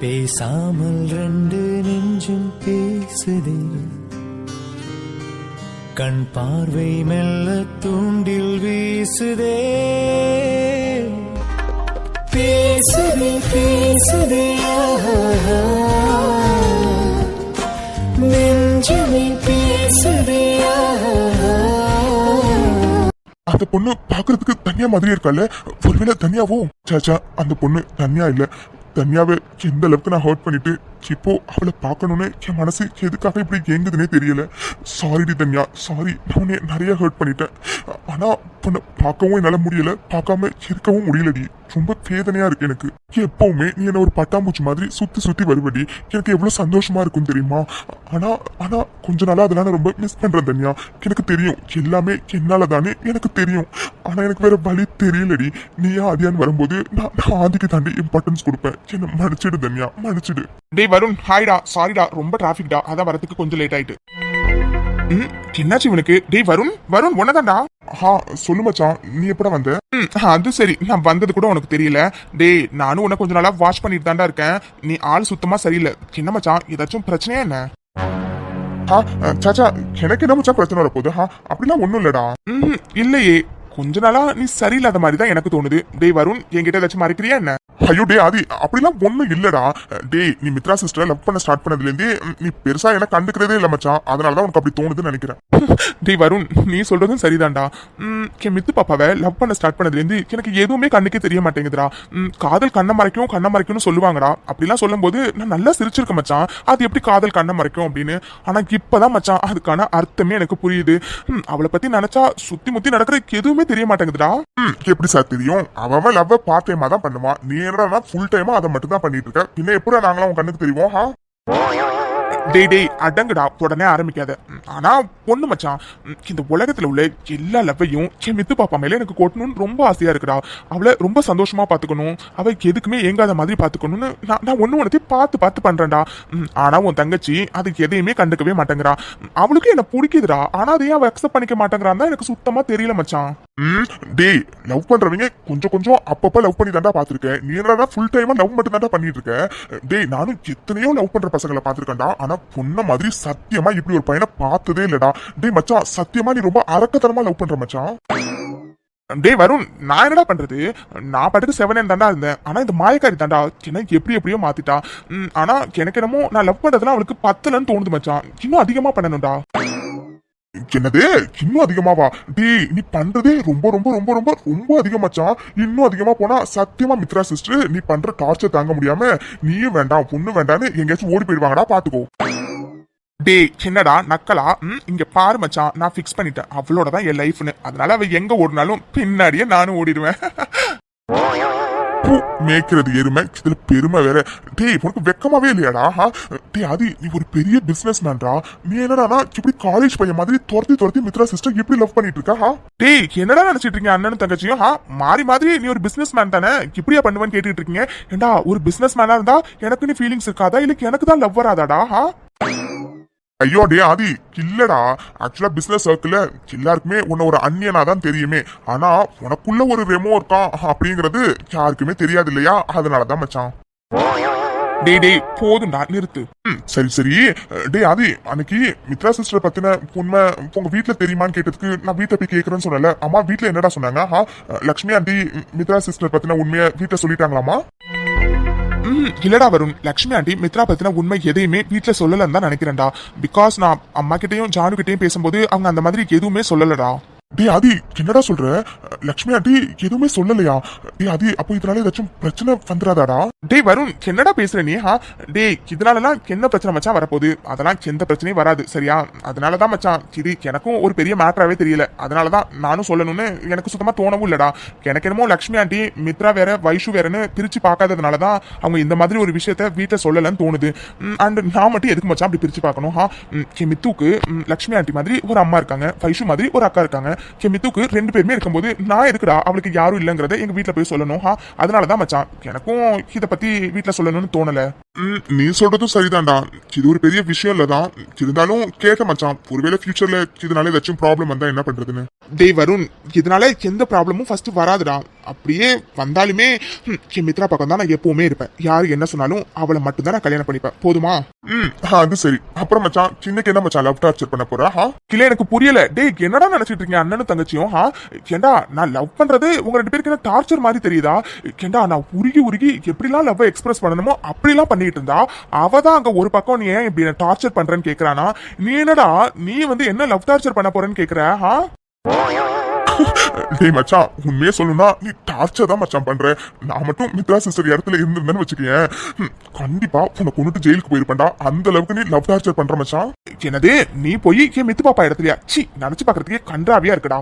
பேசாமல் ரெண்டு நெஞ்சும் பேசுதே. கண் பார்வை மெல்ல தூண்டில் வீசுதே. பேசுதே பேசுதே நெஞ்சுமே பேசுதே அந்த பொண்ணு பாக்குறதுக்கு தனியா மாதிரி இருக்கால ஒருவேளை தனியாவோ சாச்சா அந்த பொண்ணு தனியா இல்ல. தனியாவே எந்த அளவுக்கு நான் ஹர்ட் பண்ணிட்டு இப்போ அவளை பார்க்கணும்னு என் மனசு எதுக்காக இப்படி ஏங்குதுன்னே தெரியல. சாரிடி தன்யா சாரி நான் உன்னை நிறைய ஹர்ட் பண்ணிட்டேன். ஆனால் பொண்ணை பார்க்கவும் என்னால் முடியலை. பார்க்காம இருக்கவும் முடியலடி ரொம்ப வேதனையா இருக்கு எனக்கு. எப்பவுமே நீ என்ன ஒரு பட்டாம்பூச்சி மாதிரி சுத்தி சுத்தி வருவடி. எனக்கு எவ்வளவு சந்தோஷமா இருக்கும் தெரியுமா? ஆனா ஆனா கொஞ்ச நாளா அதெல்லாம் நான் ரொம்ப மிஸ் பண்றேன் தனியா. எனக்கு தெரியும் எல்லாமே என்னால தானே எனக்கு தெரியும். ஆனா எனக்கு வேற வழி தெரியலடி. நீயா அதியான் வரும்போது நான் நான் ஆதிக்கு தாண்டி இம்பார்ட்டன்ஸ் கொடுப்பேன். என்ன மன்னிச்சிடு தன்யா மன்னிச்சிடு. டேய் வருண் ஹாய்டா சாரிடா ரொம்ப டிராஃபிக்டா அதான் வரதுக்கு கொஞ்சம் லேட் ஆயிட்டு. ம் என்னாச்சு இவனுக்கு? டேய் வருண் வருண் ஒன்னதான்டா ஆ சொல்லு மச்சான் நீ எப்படா வந்த? ம். அது சரி நான் வந்தது கூட உனக்கு தெரியல. டேய் நானும் உன்னை கொஞ்ச நாளா வாட்ச் பண்ணிட்டு தான்டா இருக்கேன். நீ ஆள் சுத்தமா சரியில்லை. என்ன மச்சான் ஏதாச்சும் பிரச்சனையா என்ன? ஆ சாச்சா எனக்கு என்ன மச்சான் பிரச்சனை வரப்போகுது? ஆ அப்படிலாம் ஒண்ணும் இல்லடா. ம் இல்லையே கொஞ்ச நாளா நீ சரியில்லாத மாதிரி தான் எனக்கு தோணுது. டேய் வருண் என்கிட்ட ஏதாச்சும் மறைக்கிறியா என்ன? ஐயோ டே ஆதி அப்படிலாம் ஒண்ணும் இல்லடா. டேய் நீ மித்ரா சிஸ்டர் லவ் பண்ண ஸ்டார்ட் பண்ணதுல இருந்தே நீ பெருசா எனக்கு கண்டுக்கிறதே இல்ல மச்சான். அதனாலதான் உனக்கு அப்படி தோணுதுன்னு நினைக்கிறேன். டேய் வருண் நீ சொல்றதும் சரிதான்டா. என் மித்து பாப்பாவை லவ் பண்ண ஸ்டார்ட் பண்ணதுலேருந்து எனக்கு எதுவுமே கண்ணுக்கே தெரிய மாட்டேங்குதுடா. காதல் கண்ணை மறைக்கும் கண்ணை மறைக்கும்னு சொல்லுவாங்கடா. அப்படிலாம் சொல்லும்போது நான் நல்லா சிரிச்சிருக்கேன் மச்சான். அது எப்படி காதல் கண்ணை மறைக்கும் அப்படின்னு. ஆனா இப்பதான் மச்சான் அதுக்கான அர்த்தமே எனக்கு புரியுது. அவளை பத்தி நினைச்சா சுத்தி முத்தி நடக்கிற எதுவுமே தெரிய மாட்டேங்குதுடா. எப்படி சார் தெரியும்? அவன் லவ் பார்ட் டைமா தான் பண்ணுவான் நீ என்னடா ஃபுல் டைமா அதை மட்டும் தான் பண்ணிட்டு இருக்க பின்ன எப்படி நாங்களாம் உன் கண்ணுக்கு தெரியும் ஹா டேய் டேய் அடங்குடா. உடனே ஆரம்பிக்காத. ஆனா பொண்ணு மச்சான் இந்த உலகத்துல உள்ள எல்லா லவ்வையும் என் மித்து பாப்பா மேல எனக்கு கொட்டணும்னு ரொம்ப ஆசையா இருக்குடா. அவளை ரொம்ப சந்தோஷமா பாத்துக்கணும். அவ எதுக்குமே ஏங்காத மாதிரி பாத்துக்கணும்னு நான் நான் ஒண்ணு ஒன்றத்தையும் பார்த்து பார்த்து பண்றேன்டா. ஆனா உன் தங்கச்சி அதுக்கு எதையுமே கண்டுக்கவே மாட்டேங்கிறா. அவளுக்கு என்ன பிடிக்குதுடா. ஆனா அதையும் அவ அக்செப்ட் பண்ணிக்க மாட்டேங்கிறான் தான் எனக்கு சுத்தமா தெரியல மச்சான். டேய் லவ் பண்றவங்க கொஞ்சம் கொஞ்சம் அப்பப்ப லவ் பண்ணி தாண்டா பாத்திருக்கேன் நீ என்னடா ஃபுல் டைமா லவ் மட்டும் தாண்டா பண்ணிட்டு இருக்க? டேய் நானும் எத்தனையோ லவ் பண்ற பசங்களை பாத்திருக்கேன்டா. ஆனா பொண்ண மாதிரி சத்தியமா இப்படி ஒரு பையனை பார்த்ததே இல்லடா. டேய் மச்சான் சத்தியமா நீ ரொம்ப அரக்கத்தனமா லவ் பண்ற மச்சான். டேய் வரும் நான் என்னடா பண்றது? நான் பாட்டுக்கு செவன் தாண்டா இருந்தேன். ஆனா இந்த மாயக்காரி தாண்டா சின்ன எப்படி எப்படியோ மாத்திட்டா. ஆனா எனக்கு என்னமோ நான் லவ் பண்றதுலாம் அவளுக்கு பத்தலன்னு தோணுது மச்சான். இன்னும் அதிகமா பண்ணணும்டா. என்னது? இன்னும் அதிகமாவா? டேய் நீ பண்றதே ரொம்ப ரொம்ப ரொம்ப ரொம்ப ரொம்ப அதிகமாச்சான் இன்னும் அதிகமா போனா சத்தியமா மித்ரா சிஸ்டர் நீ பண்ற டார்ச்சர் தாங்க முடியாம நீயும் வேண்டாம் பொண்ணு வேண்டாம்னு எங்கேயாச்சும் ஓடி போயிடுவாங்கடா பாத்துக்கோ. டேய் என்னடா நக்கலா? ம், இங்க பாரு மச்சான் நான் ஃபிக்ஸ் பண்ணிட்டேன். அவளோட தான் என் லைஃப்னு அதனால அவ எங்க ஓடினாலும் பின்னாடியே நானும் ஓடிடுவேன். பூ மேய்க்கிறது எருமை இதுல பெருமை வேற. டேய் உனக்கு வெக்கமாவே இல்லையாடா? ஹா டேய் அது நீ ஒரு பெரிய பிசினஸ் மேன்டா நீ என்னடா இப்படி காலேஜ் பையன் மாதிரி துரத்தி துரத்தி மித்ரா சிஸ்டர் இப்படி லவ் பண்ணிட்டு இருக்கா? ஆ? டேய் என்னடா நினைச்சிட்டு இருக்கீங்க அண்ணனும் தங்கச்சியும்? ஹா மாறி மாதிரி நீ ஒரு பிசினஸ் மேன் தானே? இப்படியா பண்ணுவேன்னு கேட்டுட்டு இருக்கீங்க? ஏண்டா ஒரு பிசினஸ் மேனா இருந்தா எனக்கு நீ ஃபீலிங்ஸ் இருக்காதா? இல்ல எனக்கு தான் லவ் வராதாடா? ஹா ஐயோ டே ஆதி இல்லடா. ஆக்சுவலா பிசினஸ் சர்க்கிள் எல்லாருக்குமே உன்னை ஒரு அந்நியனா தான் தெரியுமே. ஆனா உனக்குள்ள ஒரு ரெமோ இருக்கான் அப்படிங்கிறது யாருக்குமே தெரியாது இல்லையா? அதனாலதான் மச்சான். டேய் டேய் போதும்டா நிறுத்து. ம், சரி சரி. டே ஆதி அன்னைக்கு மித்ரா சிஸ்டர் பத்தின உண்மை உங்க வீட்டுல தெரியுமான்னு கேட்டதுக்கு நான் வீட்டை போய் கேக்குறேன்னு சொன்னல அம்மா வீட்டுல என்னடா சொன்னாங்க? லக்ஷ்மி ஆண்டி மித்ரா சிஸ்டர் பத்தின உண்மையை வீட்ல சொல்லிட்டாங்களாமா இல்லடா வரும் லக்ஷ்மி ஆண்டி மித்ரா பத்தின உண்மை எதையுமே வீட்டில் சொல்லலன்னு தான் நினைக்கிறேன்டா. பிகாஸ் நான் அம்மா கிட்டயும் ஜானு கிட்டயும் பேசும்போது அவங்க அந்த மாதிரி எதுவுமே சொல்லலடா. டே ஆதி என்னடா சொல்ற? லக்ஷ்மி ஆண்டி எதுவுமே சொல்லலையா? டே ஆதி அப்போ இதனால ஏதாச்சும் பிரச்சனை வந்துடாதாடா டேய் வருண் என்னடா பேசுற நீ ஹா டேய் இதனாலலாம் என்ன பிரச்சனை மச்சான் வரப்போகுது? அதெல்லாம் எந்த பிரச்சனையும் வராது சரியா? அதனால தான் மச்சான் இது எனக்கும் ஒரு பெரிய மேட்டராகவே தெரியல. அதனால தான் நானும் சொல்லணும்னு எனக்கு சுத்தமா தோணவும் இல்லடா. எனக்கு என்னமோ லக்ஷ்மி ஆண்டி மித்ரா வேற வைஷு வேறன்னு பிரிச்சு பார்க்காததுனால தான் அவங்க இந்த மாதிரி ஒரு விஷயத்த வீட்டில் சொல்லலைன்னு தோணுது. அண்ட் நான் மட்டும் எதுக்கு மச்சான் அப்படி பிரிச்சு பார்க்கணும் ஹா மித்துக்கு லக்ஷ்மி ஆண்டி மாதிரி ஒரு அம்மா இருக்காங்க வைஷு மாதிரி ஒரு அக்கா இருக்காங்க. என் மித்துக்கு ரெண்டு பேருமே இருக்கும்போது நான் எதுக்குடா? அவளுக்கு யாரும் இல்லைங்கிறத எங்க வீட்டில் போய் சொல்லணும். ஹா அதனால தான் மச்சான் எனக்கும் இதை பத்தி வீட்டில் சொல்லணும்னு தோணல. ம், நீ சொல்றதும் சரிதான்டா. இது ஒரு பெரிய விஷயம் இல்லதான் இருந்தாலும் கேட்ட மச்சான் ஒருவேளை ஃபியூச்சர்ல இதனால ஏதாச்சும் ப்ராப்ளம் வந்தா என்ன பண்றதுன்னு. டேய் வருண் இதனால எந்த ப்ராப்ளமும் ஃபர்ஸ்ட் வராதுடா. அப்படியே வந்தாலுமே என் மித்ரா பக்கம் தான் நான் எப்பவுமே இருப்பேன். யார் என்ன சொன்னாலும் அவளை மட்டும்தான் நான் கல்யாணம் பண்ணிப்பேன். போதுமா? ம் அது சரி. அப்புறம் மச்சான் சின்னக்கு என்ன மச்சான் லவ் டார்ச்சர் பண்ண போறா? ஹா இல்ல எனக்கு புரியல. டேய் என்னடா நினைச்சிட்டு இருக்கீங்க அண்ணனும் தங்கச்சியும்? ஹா ஏண்டா நான் லவ் பண்றது உங்க ரெண்டு பேருக்கு என்ன டார்ச்சர் மாதிரி தெரியுதா? ஏண்டா நான் உருகி உருகி எப்படிலாம் லவ் எக்ஸ்பிரஸ் பண்ணணுமோ அப்படிலாம் பண்ணிட்டு இருந்தா அவ தான் அங்க ஒரு பக்கம் நீ ஏன் இப்படி டார்ச்சர் பண்றேன்னு கேக்குறானா? நீ என்னடா நீ வந்து என்ன லவ் டார்ச்சர் பண்ண போறேன்னு கேக்குற ஹா டேய் மச்சான் உண்மையே சொல்லணும்னா நீ டார்ச்சர் தான் மச்சான் பண்ற. நான் மட்டும் மித்ரா சிஸ்டர் இடத்துல இருந்திருந்தேன்னு வச்சுக்கேன் கண்டிப்பா உன்னை கொண்டுட்டு ஜெயிலுக்கு போயிருப்பேன்டா. அந்த அளவுக்கு நீ லவ் டார்ச்சர் பண்ற மச்சான். என்னது நீ போய் என் மித்து பாப்பா இடத்துலயா? சி நினைச்சு பாக்குறதுக்கே கன்றாவியா இருக்குடா.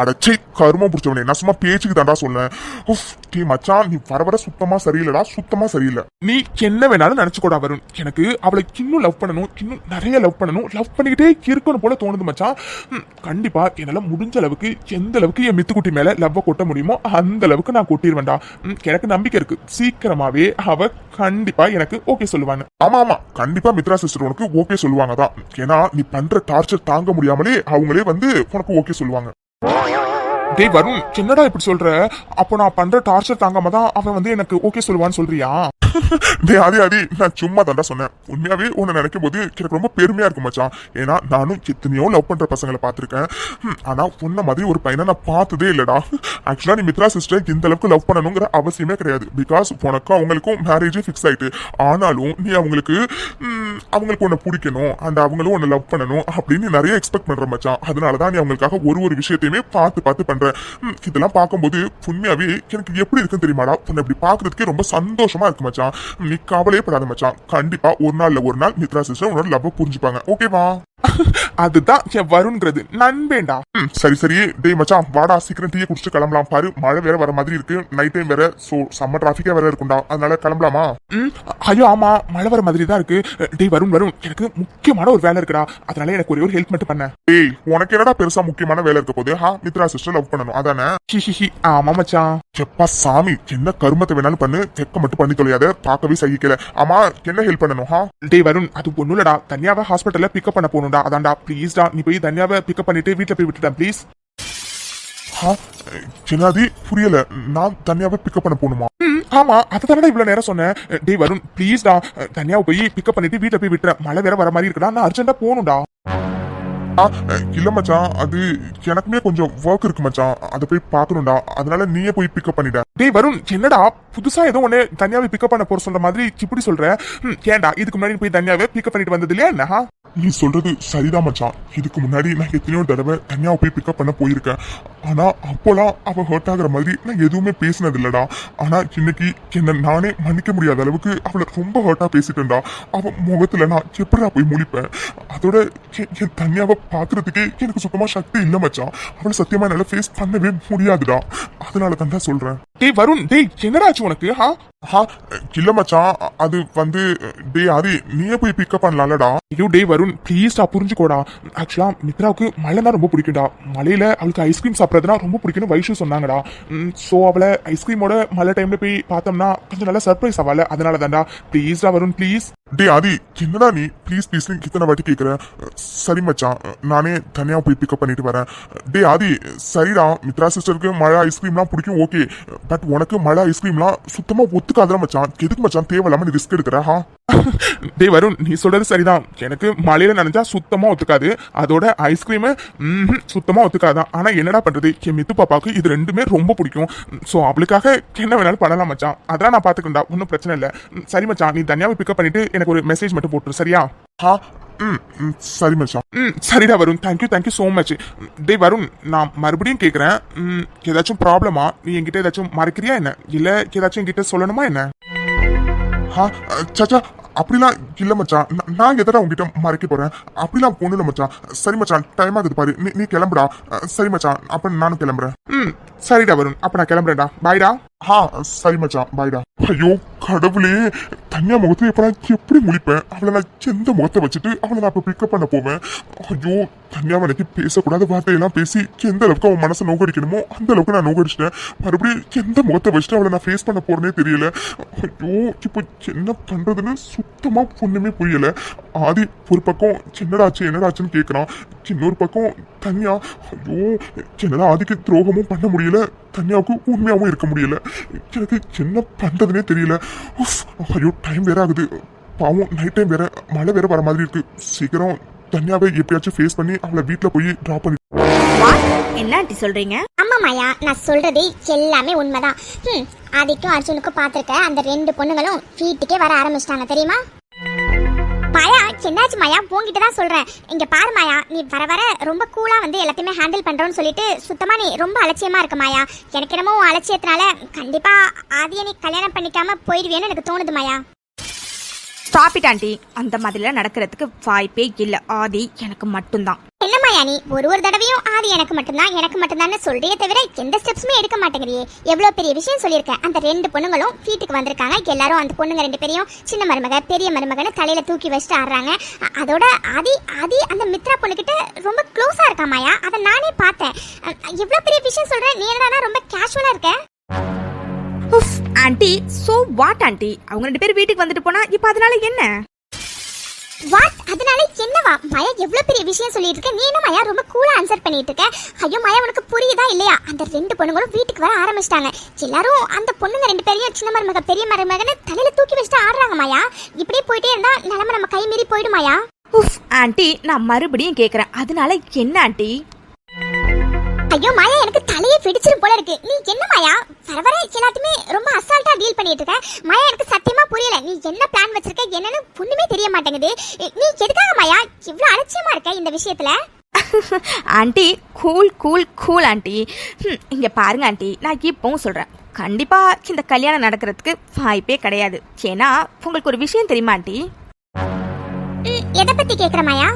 அடச்சே கருமம் பிடிச்சவனே. நான் சும்மா பேச்சுக்கு தாண்டா சொன்னேன். உஃப் டே மச்சான் நீ வர வர சுத்தமா சரியில்லைடா சுத்தமா சரியில்லை. நீ என்ன வேணாலும் நினைச்சுக்கூடா வரும் எனக்கு அவளை இன்னும் லவ் பண்ணணும் இன்னும் நிறைய லவ் பண்ணணும் லவ் பண்ணிக்கிட்டே இருக்கணும் போல தோணுது மச்சான். ம், கண்டிப்பா என்னால முடிஞ்ச அளவுக்கு எந்த அளவுக்கு என் மித்துக்குட்டி மேல லவ்வை கொட்ட முடியுமோ அந்த அளவுக்கு நான் கொட்டிடுவேன்டா ம், எனக்கு நம்பிக்கை இருக்கு. சீக்கிரமாவே அவ கண்டிப்பா எனக்கு ஓகே சொல்லுவாங்க ஆமா ஆமா. கண்டிப்பா மித்ரா சிஸ்டர் உனக்கு ஓகே சொல்லுவாங்க தான் ஏன்னா நீ பண்ற டார்ச்சர் தாங்க முடியாமலே அவங்களே வந்து உனக்கு ஓகே சொல்லுவாங்க. Oh. டேய் வருண் என்னடா இப்படி சொல்ற? அப்போ நான் பண்ற டார்ச்சர் தாங்காம தான் அவன் வந்து எனக்கு ஓகே சொல்லுவான்னு சொல்றியா? டேய் அதே அதே நான் சும்மா தாண்டா சொன்னேன். உண்மையாவே உன்னை நினைக்கும் போது எனக்கு ரொம்ப பெருமையா இருக்கும் மச்சான். ஏன்னா நானும் எத்தனையோ லவ் பண்ற பசங்களை பார்த்துருக்கேன். ஆனா உன்ன மாதிரி ஒரு பையனை நான் பார்த்ததே இல்லடா. ஆக்சுவலா நீ மித்ரா சிஸ்டர் இந்த அளவுக்கு லவ் பண்ணணுங்கிற அவசியமே கிடையாது. பிகாஸ் உனக்கும் அவங்களுக்கும் மேரேஜே ஃபிக்ஸ் ஆயிட்டு. ஆனாலும் நீ அவங்களுக்கு அவங்களுக்கு உன்னை பிடிக்கணும். அண்ட் அவங்களும் உன்னை லவ் பண்ணணும் அப்படின்னு நிறைய எக்ஸ்பெக்ட் பண்ற மச்சான். அதனால தான் நீ அவங்களுக்காக ஒரு ஒரு விஷயத்தையுமே பார்த்து பார்த்து பண்ற இதெல்லாம் பார்க்கும்போது உண்மையாவே எனக்கு எப்படி இருக்குன்னு தெரியுமாடா? உன்னை இப்படி பாக்குறதுக்கே ரொம்ப சந்தோஷமா இருக்கு மச்சான். நீ கவலையே படாத மச்சான். கண்டிப்பா ஒரு நாள்ல ஒரு நாள் மித்ரா சிஸ்டர் உன்னோட லவ் புரிஞ்சுப்பாங்க. ஓகேவா அதுதான் என் வருண்ங்கிறது நண்பேண்டா. ம், சரி சரி. டேய் மச்சான் வாடா சீக்கிரம் டீயை குடிச்சிட்டு கிளம்பலாம். பாரு மழை வேற வர மாதிரி இருக்கு. நைட் டைம் வேற சோ செம்ம டிராஃபிக்கா வேற இருக்கும்டா. அதனால கிளம்பலாமா? ம், ஐயோ ஆமா மழை வர மாதிரி தான் இருக்கு. டேய் வரும் வரும் எனக்கு முக்கியமான ஒரு வேலை இருக்குடா. அதனால எனக்கு ஒரே ஒரு ஹெல்ப் மட்டும் பண்ண. டேய் உனக்கு என்னடா பெருசா முக்கியமான வேலை இருக்க போது ஹா மித்ரா சிஸ்டர் லவ் பண்ணணும். அதானே? ஹிஹிஹி ஆமா மச்சான். எப்பா சாமி என்ன கருமத்தை வேணாலும் பண்ணு. செக்க மட்டும் பண்ணி தொலையாத. பார்க்கவே சகிக்கல ஆமா என்ன ஹெல்ப் பண்ணணும்? ஹா? டேய் வருண் அது ஒண்ணும் இல்லடா. தனியாவை ஹாஸ்பிட்டல்ல பிக்கப் பண்ண போகணும்டா அதான்டா. ப்ளீஸ்டா நீ போய் தனியாவை பிக்கப் பண்ணிட்டு வீட்டுல போய் விட்டுட்டேன் ப்ளீஸ் சின்னாதி புரியல. நான் தனியாவே பிக்கப் பண்ண போகணுமா ஆமா. அதுதானடா இவ்வளவு நேரம் சொன்னேன். டேய் வருண் ப்ளீஸ்டா தனியாவை போய் பிக்கப் பண்ணிட்டு வீட்டுல போய் விட்டுறேன். மழை வேற வர மாதிரி இருக்குடா. நான் அர்ஜென்ட்டா போகணும்டா. இல்ல மச்சான். அது எனக்குமே கொஞ்சம் ஒர்க் இருக்கு மச்சான். அதை போய் பார்க்கணும்டா. அதனால நீயே போய் பிக்கப் பண்ணிட. டேய் வருண் என்னடா? புதுசா ஏதோ ஒண்ணு தனியாவை பிக்கப் பண்ண போற சொல்ற மாதிரி இப்படி சொல்ற? ஏன்டா? இதுக்கு முன்னாடி போய் தனியாவே பிக்கப் பண்ணிட்டு வந்தது இல்லையா என்ன? நீ சொல்றது சரிதான் மச்சான். இதுக்கு முன்னாடி நான் எத்தனையோ தடவை தனியாவை போய் பிக்கப் பண்ண போயிருக்கேன். ஆனா அப்போலாம் அவ ஹர்ட் ஆகுற மாதிரி நான் எதுவுமே பேசினது இல்லடா ஆனா இன்னைக்கு என்ன நானே மன்னிக்க முடியாத அளவுக்கு அவளை ரொம்ப ஹர்ட்டா பேசிட்டேன்டா. அவ முகத்துல நான் எப்படா போய் முழிப்பேன். அதோட என் தனியாவை பாக்குறதுக்கே எனக்கு சுத்தமா சக்தி இல்ல மச்சான். அவளை சத்தியமா என்னால ஃபேஸ் பண்ணவே முடியாதுடா. அதனால தான் சொல்றேன். டேய் வருண் டேய் என்னடா ஆச்சு உனக்கு? ஹா ஆஹா இல்ல மச்சான். அது வந்து டேய் ஆதி நீயே போய் பிக்கப் பண்ணலாம்லடா. ஐயோ டேய் வருண் ப்ளீஸ்டா புரிஞ்சுக்கோடா. ஆக்சுவலா மித்ராவுக்கு மழைனா ரொம்ப பிடிக்கும்டா. மலையில அவளுக்கு ஐஸ்கிரீம் சாப்பிட்றதுனா ரொம்ப பிடிக்கும்னு வைஷு சொன்னாங்கடா. ஸோ அவளை ஐஸ்கிரீமோட மழை டைம்ல போய் பார்த்தோம்னா கொஞ்சம் நல்லா சர்ப்ரைஸ் ஆவால அதனால தான்டா ப்ளீஸ்டா வருண் ப்ளீஸ் டே ஆதி என்னடா நீ? ப்ளீஸ் ப்ளீஸ் இத்தனை வாட்டி கேட்குற சரி மச்சான். நானே தனியாக போய் பிக்கப் பண்ணிட்டு வரேன். டே ஆதி சரிடா. மித்ரா சிஸ்டருக்கு மழை ஐஸ்கிரீம்லாம் பிடிக்கும் ஓகே பட் உனக்கு மழை ஐஸ்கிரீம்லாம் சுத்தமாக ஒத்துக்காதல மச்சான். எதுக்கு மச்சான்? தேவையில்லாம நீ ரிஸ்க் எடுக்கிற ஹா டே வருண் நீ சொல்றது சரிதான். எனக்கு மழையில் நனைஞ்சா சுத்தமாக ஒத்துக்காது. அதோட ஐஸ்கிரீமு சுத்தமாக ஒத்துக்காதான் ஆனால் என்னடா பண்ணுறது என் மித்து பாப்பாவுக்கு இது ரெண்டுமே ரொம்ப பிடிக்கும். ஸோ அவளுக்காக என்ன வேணாலும் பண்ணலாம் மச்சான். அதெல்லாம் நான் பார்த்துக்கிறேன்டா ஒன்றும் பிரச்சனை இல்லை. சரி மச்சான். நீ தனியாக பிக்கப் பண்ணிட்டு எனக்கு ஒரு மெசேஜ் மட்டும் போட்டுரு சரியா? ஹா ம் ம், சரி மச்சான். ம் சரிடா Varun. Thank you thank you so much டே வருண் நான் மறுபடியும் கேட்குறேன் ஏதாச்சும் ப்ராப்ளமா நீ என்கிட்ட ஏதாச்சும் மறைக்கிறியா என்ன? இல்லை ஏதாச்சும் என்கிட்ட சொல்லணுமா என்ன? ஹா சச்சா அப்படிலாம் இல்ல மச்சான் நான்- எதடா உங்ககிட்ட மறைக்க போறேன்? அப்படிலாம் பொண்ணுல மச்சான். சரி மச்சான் டைம் ஆகுது பாரு. நீ நீ கிளம்புடா. சரி மச்சான் அப்ப நானும் கிளம்புறேன். ம் சரிடா வருண். அப்ப நான் கிளம்புறேன்டா. பாய்டா. ஆ சரி மச்சான் பாய்டா. ஐயோ கடவுளே. தனியா முகத்தை இப்ப நான் எப்படி முழிப்பேன்? அவளை நான் எந்த முகத்தை வச்சுட்டு அவளை நான் இப்ப பிக்கப் பண்ண போவேன்? ஐயோ தனியா எனக்கு பேசக்கூடாத வார்த்தையெல்லாம் பேசி எந்த அளவுக்கு அவன் மனசை நோகடிக்கணுமோ அந்த அளவுக்கு நான் நோகடிச்சிட்டேன். மறுபடியும் எந்த முகத்தை வச்சுட்டு அவளை நான் ஃபேஸ் பண்ண போறேனே தெரியல. ஐயோ இப்போ என்ன பண்றதுன்னு சுத்தமா ஒண்ணுமே புரியல. ஆதி ஒரு பக்கம் என்னடாச்சு என்னடாச்சுன்னு கேட்கறான் இன்னொரு பக்கம் தனியா ஐயோ என்னால ஆதிக்கு துரோகமும் பண்ண முடியல. தனியாவுக்கு உண்மையாவும் இருக்க முடியல. எனக்கு என்ன பண்றதுனே தெரியல. ஐயோ டைம் வேற ஆகுது. பாவம் நைட் டைம் வேற மழை வேற வர மாதிரி இருக்கு. சீக்கிரம் தனியாவை எப்படியாச்சும் ஃபேஸ் பண்ணி அவளை வீட்டில் போய் ட்ராப் பண்ணி என்ன ஆண்டி சொல்றீங்க? ஆமா மாயா நான் சொல்றது எல்லாமே உண்மைதான். ம் ஆதிக்கும் அர்ஜுனுக்கும் பார்த்திருக்க அந்த ரெண்டு பொண்ணுங்களும் வீட்டுக்கே வர ஆரம்பிச்சிட்டாங்க தெரியுமா? மாயா என்னாச்சு மாயா? போங்கிட்டு தான் சொல்கிறேன் இங்கே பாரு மாயா நீ வர வர ரொம்ப கூலாக வந்து எல்லாத்தையுமே ஹேண்டில் பண்ணுறோன்னு சொல்லிட்டு சுத்தமாக நீ ரொம்ப அலட்சியமாக இருக்க மாயா. எனக்கு என்னமோ அலட்சியத்தினால கண்டிப்பாக ஆதியை நீ கல்யாணம் பண்ணிக்காமல் போயிடுவேன்னு எனக்கு தோணுது மாயா. ஸ்டாப் இட் ஆண்டி அந்த மாதிரிலாம் நடக்கிறதுக்கு வாய்ப்பே இல்லை. ஆதி எனக்கு மட்டும்தான். என்ன யானி நீ ஒரு ஒரு தடவையும் ஆதி எனக்கு மட்டும்தான் எனக்கு மட்டும்தான் சொல்றியே தவிர எந்த ஸ்டெப்ஸுமே எடுக்க மாட்டேங்கிறியே. எவ்வளவு பெரிய விஷயம் சொல்லியிருக்கேன் அந்த ரெண்டு பொண்ணுங்களும் வீட்டுக்கு வந்திருக்காங்க. எல்லாரும் அந்த பொண்ணுங்க ரெண்டு பேரையும் சின்ன மருமக பெரிய மருமகன்னு தலையில தூக்கி வச்சுட்டு ஆடுறாங்க. அதோட ஆதி ஆதி அந்த மித்ரா பொண்ணுக்கிட்ட ரொம்ப க்ளோஸா இருக்காமாயா? அதை நானே பார்த்தேன். எவ்வளோ எவ்வளவு பெரிய விஷயம் சொல்றேன் நீ என்னடா ரொம்ப கேஷுவலா இருக்க? ஆண்டி சோ வாட் ஆண்டி அவங்க ரெண்டு பேரும் வீட்டுக்கு வந்துட்டு போனா இப்போ அதனால என்ன? வாட் அதனால என்னவா? மாயா எவ்வளவு பெரிய விஷயம் சொல்லிட்டு இருக்க? நீ என்ன மாயா? ரொம்ப கூலா ஆன்சர் பண்ணிட்டு இருக்க. ஐயோ மாயா உனக்கு புரியுதா இல்லையா? அந்த ரெண்டு பொண்ணுங்களும் வீட்டுக்கு வர ஆரம்பிச்சிட்டாங்க. எல்லாரும் அந்த பொண்ணுங்க ரெண்டு பேரையும் சின்ன மருமக பெரிய மருமகன்னு தலையில தூக்கி வச்சுட்டு ஆடுறாங்க மாயா. இப்படியே போயிட்டே இருந்தா நிலைமை நம்ம கை மீறி போயிடும் மாயா. உஃப் ஆண்டி நான் மறுபடியும் கேட்குறேன் அதனால என்ன ஆண்டி ஐயோ மாயா எனக்கு தலையே பிடிச்சிரும் போல இருக்கு. நீ என்ன மாயா? வர வர எல்லாத்தையுமே ரொம்ப அசால்ட்டா டீல் பண்ணிட்டு இருக்க. மாயா எனக்கு சத்தியமா புரியல. நீ என்ன பிளான் வச்சிருக்க? என்னன்னு ஒண்ணுமே தெரிய மாட்டேங்குது. நீ எதுக்காக மாயா? இவ்வளவு அலட்சியமா இருக்க இந்த விஷயத்துல? Aunty cool cool cool aunty. இங்கே இங்க பாருங்க ஆண்டி. நான் இப்பவும் சொல்றேன். கண்டிப்பாக இந்த கல்யாணம் நடக்கிறதுக்கு வாய்ப்பே கிடையாது. ஏன்னா உங்களுக்கு ஒரு விஷயம் தெரியுமா ஆண்டி? எதை பத்தி கேக்குற மாயா?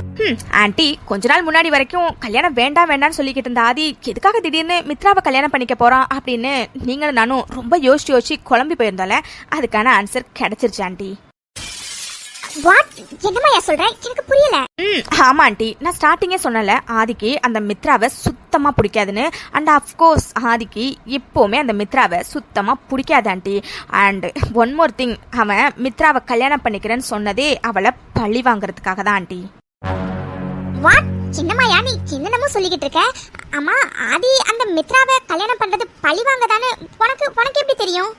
ஆண்டி கொஞ்ச நாள் முன்னாடி வரைக்கும் கல்யாணம் வேண்டாம் வேண்டாம்னு சொல்லிக்கிட்டு இருந்த ஆதி எதுக்காக திடீர்னு மித்ராவை கல்யாணம் பண்ணிக்க போறான் அப்படின்னு நீங்களும் நானும் ரொம்ப யோசிச்சு யோசிச்சு குழம்பி போயிருந்தோம்ல அதுக்கான ஆன்சர் கிடைச்சிருச்சு ஆண்டி. வாட் என்ன மாயா சொல்ற? எனக்கு புரியல. ம் ஆமா ஆண்டி. நான் ஸ்டார்டிங்கே சொன்னல ஆதிக்கு அந்த மித்ராவை சுத்தமா பிடிக்காதுன்னு. அண்ட் அஃப்கோர்ஸ் ஆதிக்கு இப்போவுமே அந்த மித்ராவை சுத்தமா பிடிக்காது aunty. And one more thing அவன் மித்ராவை கல்யாணம் பண்ணிக்கிறேன்னு சொன்னதே அவளை பழி வாங்குறதுக்காக தான் ஆண்டி. வாட் என்ன மாயா நீ என்னென்னமோ சொல்லிக்கிட்டு இருக்க? அம்மா ஆதி அந்த மித்ராவை கல்யாணம் பண்றது பழி வாங்க தானே உனக்கு உனக்கு எப்படி தெரியும்?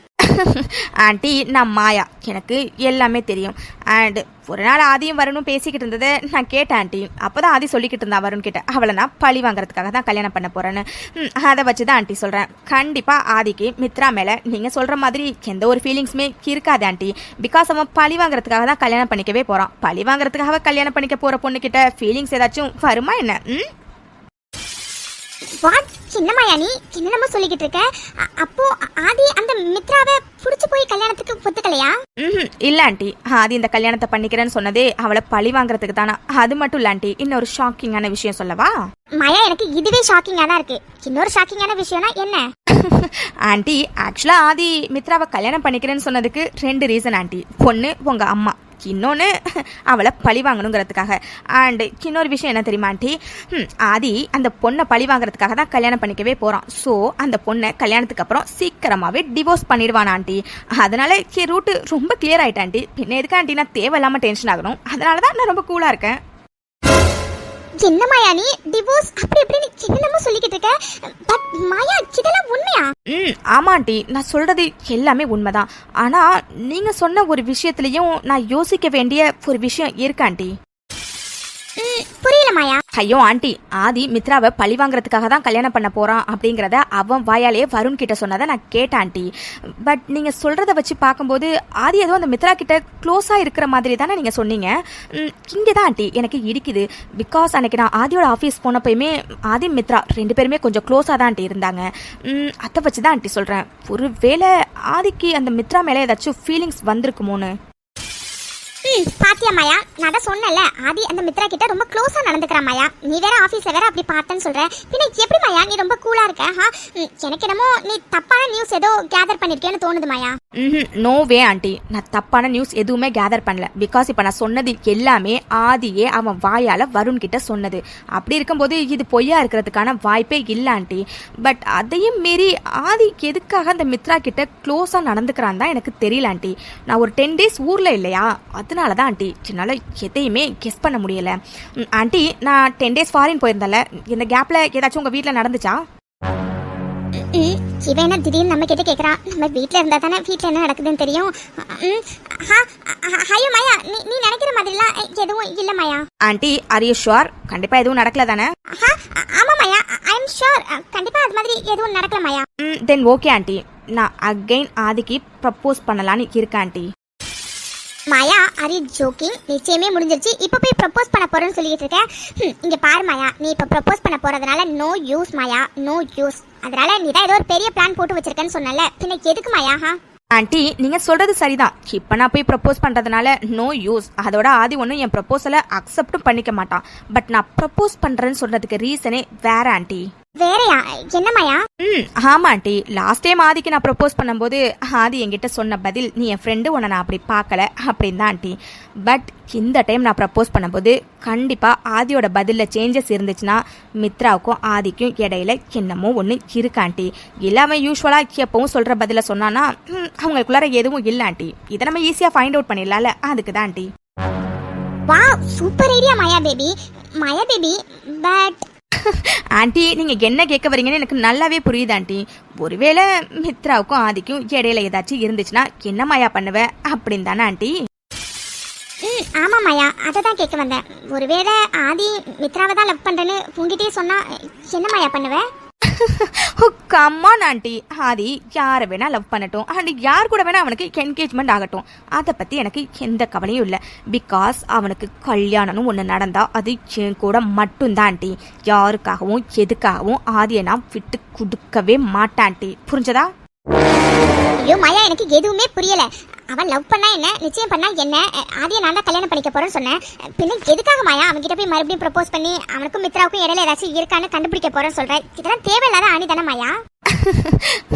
ஆண்டி நான் மாயா. எனக்கு எல்லாமே தெரியும். அண்டு ஒரு நாள் ஆதியும் வரணும் பேசிக்கிட்டு இருந்ததை நான் கேட்டேன் ஆண்டி. அப்பதான் ஆதி சொல்லிக்கிட்டு இருந்தா வருண் கிட்ட. அவளை நான் பழி வாங்குறதுக்காக தான் கல்யாணம் பண்ண போகிறேன்னு அதை வச்சு தான் ஆண்டி சொல்கிறேன் கண்டிப்பாக ஆதிக்கு மித்ரா மேலே நீங்கள் சொல்கிற மாதிரி எந்த ஒரு ஃபீலிங்ஸுமே இருக்காது ஆண்டி. பிகாஸ் அவன் பழி வாங்குறதுக்காக தான் கல்யாணம் பண்ணிக்கவே போகிறான் பழி வாங்குறதுக்காக கல்யாணம் பண்ணிக்க போகிற பொண்ணுக்கிட்ட ஃபீலிங்ஸ் ஏதாச்சும் வருமா என்ன? ம்? வாட் என்ன மாயா நீ? என்னென்னமோ சொல்லிக்கிட்டு இருக்க? அப்போ ஆதி அந்த மித்ராவை புடிச்சு போய் கல்யாணத்துக்கு ஒத்துக்கலையா. இல்ல ஆண்டி. ஆதி இந்த கல்யாணத்தை பண்ணிக்கிறேன்னு சொன்னதே அவளை பழி வாங்குறதுக்கு தானா? அது மட்டும் இல்ல ஆண்டி. இன்னொரு ஷாக்கிங்கான விஷயம் சொல்லவா? மாயா எனக்கு இதுவே ஷாக்கிங்கா தான் இருக்கு. இன்னொரு ஷாக்கிங்கான விஷயம்னா என்ன? ஆண்டி ஆக்சுவலா ஆதி மித்ராவை கல்யாணம் பண்ணிக்கிறேன்னு சொன்னதுக்கு ரெண்டு ரீசன் ஆண்டி. ஒன்று உங்க அம்மா. இன்னொன்று அவளை பழி வாங்கணுங்கிறதுக்காக. அண்டு இன்னொரு விஷயம் என்ன தெரியுமா ஆண்டி? ஆதி அந்த பொண்ணை பழி வாங்குறதுக்காக தான் கல்யாணம் பண்ணிக்கவே போகிறான் ஸோ அந்த பொண்ணை கல்யாணத்துக்கு அப்புறம் சீக்கிரமாகவே டிவோர்ஸ் பண்ணிடுவான் ஆண்டி. அதனால ரூட்டு ரொம்ப கிளியர் ஆகிட்டேன் ஆண்டி. பின்ன எதுக்கு ஆண்டி? நான் தேவையில்லாமல் டென்ஷன் ஆகணும். அதனால தான் நான் ரொம்ப கூலாக இருக்கேன். என்ன மாயா நீ? டிவோர்ஸ் அப்படி இப்படின்னு என்னென்னமோ சொல்லிக்கிட்டு இருக்க. பட் மாயா இதெல்லாம் உண்மையா? ம் ஆமா ஆண்டி நான் சொல்றது எல்லாமே உண்மைதான். ஆனா நீங்க சொன்ன ஒரு விஷயத்துலயும் நான் யோசிக்க வேண்டிய ஒரு விஷயம் இருக்கு ஆண்டி. ம், புரியல மாயா? ஐயோ ஆண்டி. ஆதி மித்ராவை பழி வாங்குறதுக்காக தான் கல்யாணம் பண்ண போறான் அப்படிங்கிறத அவன் வாயாலே வருண் கிட்ட சொன்னதை நான் கேட்டேன் ஆண்டி. பட் நீங்க சொல்றத வச்சு பார்க்கும்போது ஆதி ஏதோ அந்த மித்ரா கிட்ட க்ளோஸா இருக்கிற மாதிரி தானே நீங்க சொன்னீங்க? இங்கே தான் ஆண்டி. எனக்கு இடிக்குது. பிகாஸ் அன்னைக்கு நான் ஆதியோட ஆஃபீஸ் போனப்பயுமே ஆதி மித்ரா ரெண்டு பேருமே கொஞ்சம் க்ளோஸாக தான் ஆண்டி இருந்தாங்க. அதை வச்சு தான் ஆண்டி சொல்றேன். ஒருவேளை ஆதிக்கு அந்த மித்ரா மேலே ஏதாச்சும் ஃபீலிங்ஸ் வந்திருக்குமோன்னு? ம் பாத்தியா மாயா? நான் தான் சொன்னேன்ல ஆதி அந்த மித்ரா கிட்ட ரொம்ப க்ளோஸா நடந்துக்கிறா மாயா. நீ வேற ஆபீஸ்ல வேற அப்படி பார்த்தேன்னு சொல்ற. பின்ன எப்படி மாயா? நீ ரொம்ப கூலா இருக்க ஹா எனக்கு என்னமோ நீ தப்பான நியூஸ் ஏதோ கேதர் பண்ணிருக்கேன்னு தோணுது மாயா. ம் நோ வே ஆண்டி நான் தப்பான நியூஸ் எதுவுமே கேதர் பண்ணல. பிகாஸ் இப்போ நான் சொன்னது எல்லாமே ஆதியே அவன் வாயால் வருண் கிட்ட சொன்னது. அப்படி இருக்கும்போது இது பொய்யா இருக்கிறதுக்கான வாய்ப்பே இல்லை ஆண்டி பட் அதையும் மீறி ஆதி எதுக்காக அந்த மித்ரா கிட்ட க்ளோஸாக நடந்துக்கிறான் தான் எனக்கு தெரியல ஆண்டி நான் ஒரு டென் டேஸ் ஊரில் இல்லையா? அது அதனால தான் ஆண்டி என்னால் எதையுமே கெஸ் பண்ண முடியல. ஆண்டி நான் டென் டேஸ் ஃபாரின் போயிருந்தேன்ல. இந்த கேப்பில் ஏதாச்சும் உங்கள் வீட்டில் நடந்துச்சா? இவன் என்ன திடீர்னு நம்ம கிட்ட கேக்குறான் நம்ம வீட்ல இருந்தா தானே வீட்ல என்ன நடக்குதுன்னு தெரியும்? ம் ஹா ஹையோ மாயா நீ நீ நினைக்கிற மாதிரிலாம் எதுவும் இல்ல Maya. Aunty are you sure கண்டிப்பாக எதுவும் நடக்கல தானே? ஹா ஆமா மாயா ஐ அம் ஷூர் கண்டிப்பா அது மாதிரி எதுவும் நடக்கல மாயா. Then okay aunty. நான் அகைன் ஆதிக்கு ப்ரப்போஸ் பண்ணலான்னு இருக்கேன் ஆண்டி. மாயா அரி ஜோக்கிங் நிச்சயமே முடிஞ்சிருச்சு. இப்போ போய் ப்ரப்போஸ் பண்ண போறேன்னு சொல்லிட்டு இருக்கேன் ஹம், இங்க பாரு மாயா. நீ இப்போ ப்ரப்போஸ் பண்ண போறதுனால no use Maya. No use அதனால நீ தான் ஏதோ ஒரு பெரிய பிளான் போட்டு வச்சிருக்கேன்னு சொன்னல. பின்ன எதுக்கு மாயா? ஹா ஆண்டி நீங்க சொல்றது சரிதான். இப்போ நான் போய் ப்ரப்போஸ் பண்றதுனால நோ யூஸ் அதோட ஆதி ஒன்றும் என் ப்ரப்போசலை அக்செப்டும் பண்ணிக்க மாட்டான். பட் நான் ப்ரப்போஸ் பண்றேன்னு சொல்றதுக்கு ரீசனே வேற ஆண்டி. வேறயா? என்ன மாயா ம் ஆமா ஆண்டி. லாஸ்ட் டைம் ஆதிக்கு நான் ப்ரப்போஸ் பண்ணும்போது ஆதி என்கிட்ட சொன்ன பதில் நீ என் ஃப்ரெண்டு உன்னை நான் அப்படி பார்க்கல அப்படின்னு தான் ஆண்டி. பட் இந்த டைம் நான் ப்ரப்போஸ் பண்ணும்போது கண்டிப்பாக ஆதியோட பதிலில் சேஞ்சஸ் இருந்துச்சுன்னா மித்ராவுக்கும் ஆதிக்கும் இடையில என்னமோ ஒன்று இருக்கு ஆண்டி. இல்லை அவன் யூஸ்வலாக எப்பவும் சொல்கிற பதிலை சொன்னான்னா அவங்களுக்குள்ளார எதுவும் இல்லை ஆண்டி. இதை நம்ம ஈஸியாக ஃபைண்ட் அவுட் பண்ணிடலாம்ல அதுக்கு தான் aunty. Wow super idea Maya baby Maya baby but aunty நீங்கள் என்ன கேட்க வரீங்கன்னு எனக்கு நல்லாவே புரியுது ஆண்டி. ஒருவேளை மித்ராவுக்கும் ஆதிக்கும் இடையில ஏதாச்சும் இருந்துச்சுன்னா என்ன மாயா பண்ணுவேன் அப்படின்னு தானே ஆண்டி? ம் ஆமா மாயா. அதை தான் கேட்க வந்தேன். ஒருவேளை ஆதி மித்ராவை தான் லவ் பண்ணுறேன்னு உங்ககிட்டயே சொன்னா என்ன மாயா பண்ணுவேன் கம்மான் ஆண்டி ஆதி யாரை வேணால் லவ் பண்ணட்டும். அண்ட் யார் கூட வேணால் அவனுக்கு என்கேஜ்மெண்ட் ஆகட்டும். அதை பற்றி எனக்கு எந்த கவலையும் இல்லை. பிகாஸ் அவனுக்கு கல்யாணம்னு ஒன்று நடந்தால் அது என் கூட மட்டும்தான் ஆண்டி. யாருக்காகவும் எதுக்காகவும் ஆதியை நான் விட்டு கொடுக்கவே மாட்டேன் ஆண்டி. புரிஞ்சதா? ஐயோ மாயா எனக்கு எதுவுமே புரியல. அவன் லவ் பண்ணா என்ன? நிச்சயம் பண்ணா என்ன? ஆதிய நான் தான் கல்யாணம் பண்ணிக்க போறேன்னு சொன்னேன். பின்ன எதுக்காக மாயா? அவன்கிட்ட போய் மறுபடியும் ப்ரப்போஸ் பண்ணி அவனுக்கும் மித்ராவுக்கும் இடையில ஏதாச்சும் இருக்கான்னு கண்டுபிடிக்க போறேன்னு சொல்றேன். இதெல்லாம் தேவையில்லாத ஆணி தானே மாயா?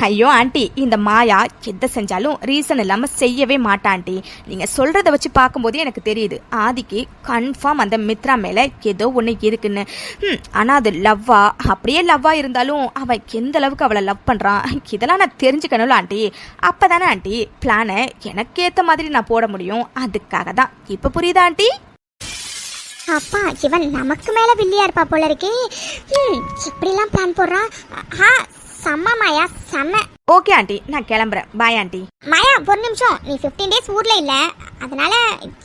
ஐயோ ஆண்டி இந்த மாயா எதை செஞ்சாலும் ரீசன் இல்லாமல் செய்யவே மாட்டா ஆண்டி நீங்கள் சொல்கிறத வச்சு பார்க்கும்போதே எனக்கு தெரியுது. ஆதிக்கு கன்ஃபார்ம் அந்த மித்ரா மேலே ஏதோ ஒன்று இருக்குன்னு. ம், அது லவ்வா அப்படியே லவ்வாக இருந்தாலும் அவன் எந்த அளவுக்கு அவளை லவ் பண்ணுறான் இதெல்லாம் நான் தெரிஞ்சுக்கணும்ல ஆண்டி. அப்பதானே ஆண்டி பிளானை எனக்கு ஏற்ற மாதிரி நான் போட முடியும். அதுக்காக தான். இப்போ புரியுதா ஆண்டி? அப்பா இவன் நமக்கு மேலே வில்லியா இருப்பா போல இருக்கே. இப்படிலாம் பிளான் போடுறான் செம்ம மாயா செம்ம. Okay aunty. நான் கிளம்புறேன். Bye aunty. மாயா ஒரு நிமிஷம். நீ 15 டேஸ் ஊர்ல இல்ல. அதனால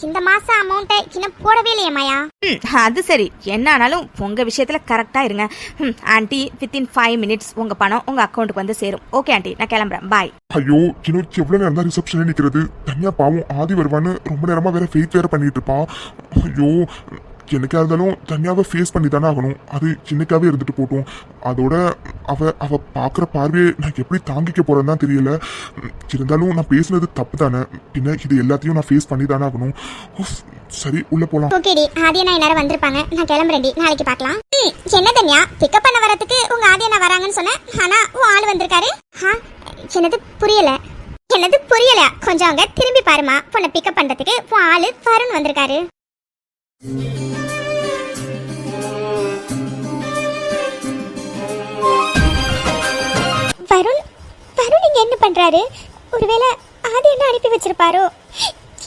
இந்த மாசம் அமௌண்ட்டை இன்னும் போடவே இல்லையே மாயா. ம் அது சரி. என்ன ஆனாலும் உங்கள் விஷயத்தில் கரெக்டாக இருங்க. ம் ஆண்டி வித்தின் ஃபைவ் மினிட்ஸ் உங்கள் பணம் உங்கள் அக்கௌண்ட்டுக்கு வந்து சேரும். Okay aunty. நான் கிளம்புறேன். பாய் ஐயோ இன்னும் எவ்வளவு நேரம் தான் ரிசப்ஷன்ல நிக்கிறது? தனியா பாவம் ஆதி வருவான்னு ரொம்ப நேரமா வேற ஃபேக் வேற பண்ணிட்டு இருப்பா. ஐயோ என்னைக்கா இருந்தாலும் தனியாவை ஃபேஸ் பண்ணி தானே ஆகணும். அது சின்னக்காவே இருந்துட்டு போட்டும். அதோட அவ அவ பார்க்குற பார்வையை நான் எப்படி தாங்கிக்க போகிறேன்னு தான் தெரியல. இருந்தாலும் நான் பேசுனது தப்பு தானே பின்ன இது எல்லாத்தையும் நான் ஃபேஸ் பண்ணி தானே ஆகணும் சரி உள்ள போலாம். ஓகேடி ஆதியா நான் எல்லாரும் வந்திருப்பாங்க. நான் கிளம்புறேன்டி. நாளைக்கு பார்க்கலாம். என்ன தனியா? பிக்கப் பண்ண வரதுக்கு உங்க ஆதியா நான் வராங்கன்னு சொன்னேன். ஆனா உன் ஆள் வந்திருக்காரு. ஹா என்னது புரியல. என்னது புரியல. கொஞ்சம் அவங்க திரும்பி பாருமா பொண்ணை பிக்கப் பண்றதுக்கு உன் ஆளு வருண் வந்திருக்காரு. வருண் வருண் இங்கே என்ன பண்ணுறாரு ஒருவேளை ஆதி என்ன அனுப்பி வச்சிருப்பாரோ?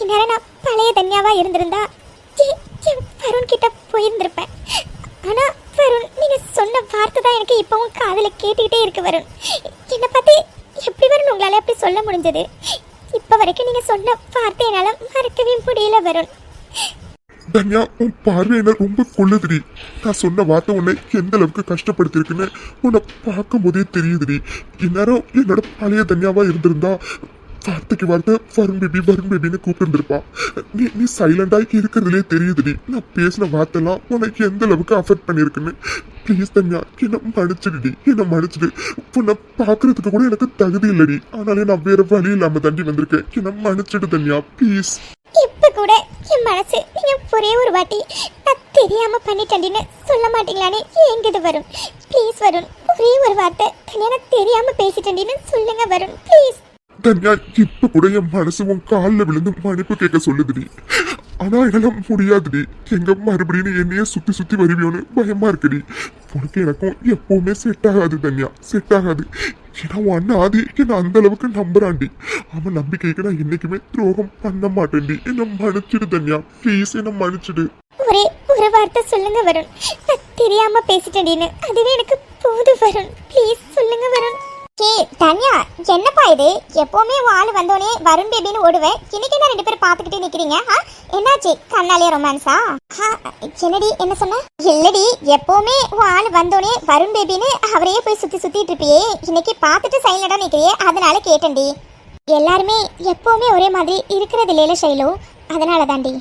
இந்நேரம் நான் பழைய தன்யாவாக இருந்திருந்தா வருண் கிட்ட போயிருந்திருப்பேன். ஆனால் வருண் நீங்கள் சொன்ன வார்த்தை தான் எனக்கு இப்போவும் காதில் கேட்டுக்கிட்டே இருக்கு வருண். என்னை பார்த்து எப்படி வருண் உங்களால் அப்படி சொல்ல முடிஞ்சது? இப்போ வரைக்கும் நீங்கள் சொன்ன வார்த்தை என்னால் மறக்கவே முடியல வருண். தன்யா உன் பார்வை என்ன ரொம்ப கொள்ளுதுடி. நான் சொன்ன வார்த்தை உன்னை எந்த அளவுக்கு கஷ்டப்படுத்திருக்குன்னு உன்னை பார்க்கும் போதே தெரியுதுடி. இந்நேரம் என்னோட பழைய தன்யாவா இருந்திருந்தா வார்த்தைக்கு வார்த்தை வருண் பேபி வருண் பேபின்னு கூப்பிட்டுருப்பான் நீ நீ சைலண்டா இருக்கிறதுலே தெரியுதுடி நான் பேசின வார்த்தைலாம் உனக்கு எந்த அளவுக்கு அஃபெக்ட் பண்ணியிருக்குன்னு. ப்ளீஸ் தன்யா என்ன மன்னிச்சிடுடி என்ன மன்னிச்சிடு. உன்னை பார்க்கறதுக்கு கூட எனக்கு தகுதி இல்லடி ஆனாலே நான் வேற வழி இல்லாமல் தண்டி வந்திருக்கேன். என்ன மன்னிச்சிடு தன்யா ப்ளீஸ் இப்ப கூட என் மனசு நீங்க ஒரே ஒரு வாட்டி நான் தெரியாம பண்ணிட்டேன்னு சொல்ல மாட்டீங்களானே எங்கிது வரும் ப்ளீஸ் வருண் ஒரே ஒரு வார்த்தை. தனியா நான் தெரியாம பேசிட்டேன்னு சொல்லுங்க வருண். ப்ளீஸ் தன்யா இப்ப கூட என் மனசு உன் காலில் விழுந்து மன்னிப்பு கேட்க சொல்லுதுடி. ஆனா என்னால முடியாதுடி. எங்க மறுபடியும் என்னைய சுத்தி சுத்தி வருவியோன்னு பயமா இருக்குடி. உனக்கு எனக்கும் எப்பவுமே செட் ஆகாது தன்யா. செட் ஆகாது. ஏன்னா உன் அண்ணன் ஆதி என்ன அந்த அளவுக்கு நம்புறாண்டி அவன் நம்பிக்கைக்கு நான் என்னைக்குமே துரோகம் பண்ண மாட்டேன்டி. என்ன மன்னிச்சிடு தன்யா. ப்ளீஸ் என்ன மன்னிச்சிடு. ஒரே ஒரு வார்த்தை சொல்லுங்க வருண். தெரியாம பேசிட்டேன்னு அதுவே எனக்கு போது வருண். ப்ளீஸ் சொல்லுங்க வருண். கே தன்யா என்னப்பா இது? எப்பவுமே உன் ஆள் வந்தோடனே வருண் பேபின்னு ஓடுவேன். இன்னைக்கு என்ன ரெண்டு பேரும் பார்த்துக்கிட்டே நிக்கிறீங்க ஆ? என்னாச்சு? கண்ணாலே ரொமான்ஸா? என்னடி என்ன சொன்ன? இல்லடி எப்பவுமே உன் ஆள் வந்தோடனே வருண் பேபின்னு அவரையே போய் சுத்தி சுத்திட்டு இருப்பியே. இன்னைக்கு பார்த்துட்டு சைலண்டா நிக்கிறியே அதனால கேட்டேன்டி. எல்லாருமே எப்பவுமே ஒரே மாதிரி இருக்கிறது இல்லையில ஷைலு. அதனால தாண்டி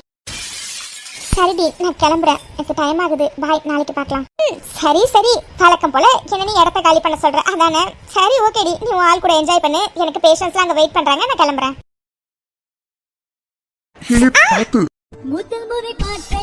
சரிடி நான் கிளம்புறேன். எனக்கு டைம் ஆகுது. பாய் நாளைக்கு பார்க்கலாம். சரி சரி. வழக்கம் போல என்ன நீ இடத்த காலி பண்ண சொல்ற. அதானே? சரி ஓகேடி நீ உன் ஆள் கூட என்ஜாய் பண்ணு. எனக்கு பேஷன்ஸ்லாம் அங்கே வெயிட் பண்றாங்க. நான் கிளம்புறேன். முதல் முறை பார்த்த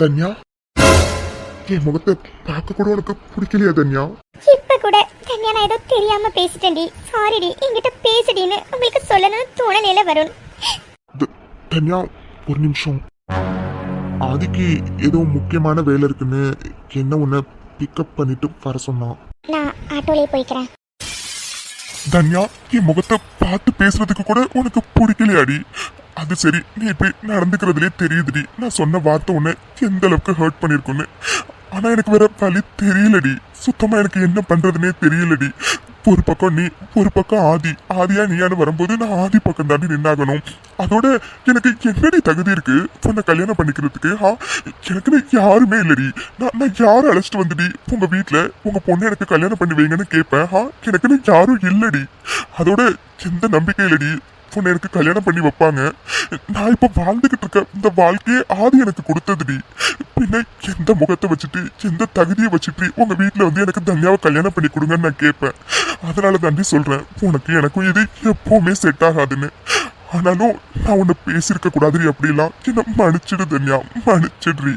தன்யா? என் முகத்தை பார்க்க கூட உனக்கு பிடிக்கலையா தன்யா? இப்ப கூட தனியா நான் ஏதோ தெரியாம பேசிட்டேன்டி. சாரிடி என்கிட்ட பேசுடின்னு உங்களுக்கு சொல்லணும்னு தோணலையில வரும் த- தன்யா ஒரு நிமிஷம். ஆதிக்கு ஏதோ முக்கியமான வேலை இருக்குன்னு என்ன உன்னை பிக்கப் பண்ணிட்டு வர சொன்னான் நான் ஆட்டோலே போய்க்கிறேன். தன்யா என் முகத்தை பார்த்து பேசுறதுக்கு கூட உனக்கு பிடிக்கலையாடி? அது சரி நீ இப்படி நடந்துக்கிறதுலே தெரியுதுடி. நான் சொன்ன வார்த்தை உன்னை எந்த அளவுக்கு ஹர்ட் பண்ணியிருக்குன்னு ஆனால் எனக்கு வேற வழி தெரியலடி. சுத்தமா எனக்கு என்ன பண்ணுறதுனே தெரியலடி. ஒரு பக்கம் நீ ஒரு பக்கம் ஆதி. ஆதியா நீயான்னு வரும்போது நான் ஆதி பக்கம் தாண்டி நின்னாகணும். அதோட எனக்கு என்னடி தகுதி இருக்கு? உன்னை கல்யாணம் பண்ணிக்கிறதுக்கு ஆ? எனக்குன்னு யாருமே இல்லடி. நான் நான் யாரும் அழைச்சிட்டு வந்துடி? உங்க வீட்டில் உங்க பொண்ணு எனக்கு கல்யாணம் பண்ணி வைங்கன்னு கேட்பேன் ஆ? எனக்குன்னு யாரும் இல்லடி. அதோட எந்த நம்பிக்கை இல்லடி. பொண்ணு எனக்கு கல்யாணம் பண்ணி வைப்பாங்க. நான் இப்போ வாழ்ந்துகிட்டு இருக்க இந்த வாழ்க்கையே ஆதி எனக்கு கொடுத்ததுடி. பின்ன எந்த முகத்தை வச்சுட்டு எந்த தகுதியை வச்சுட்டு உங்கள் வீட்டில் வந்து எனக்கு தனியாவை கல்யாணம் பண்ணி கொடுங்கன்னு நான் கேட்பேன். அதனால தாண்டி சொல்கிறேன் உனக்கு எனக்கும் இது எப்போவுமே செட் ஆகாதுன்னு. ஆனாலும் நான் உன்னை பேசியிருக்க கூடாதுரி அப்படிலாம் என்ன மன்னிச்சிடு தன்யா மன்னிச்சிடுறி.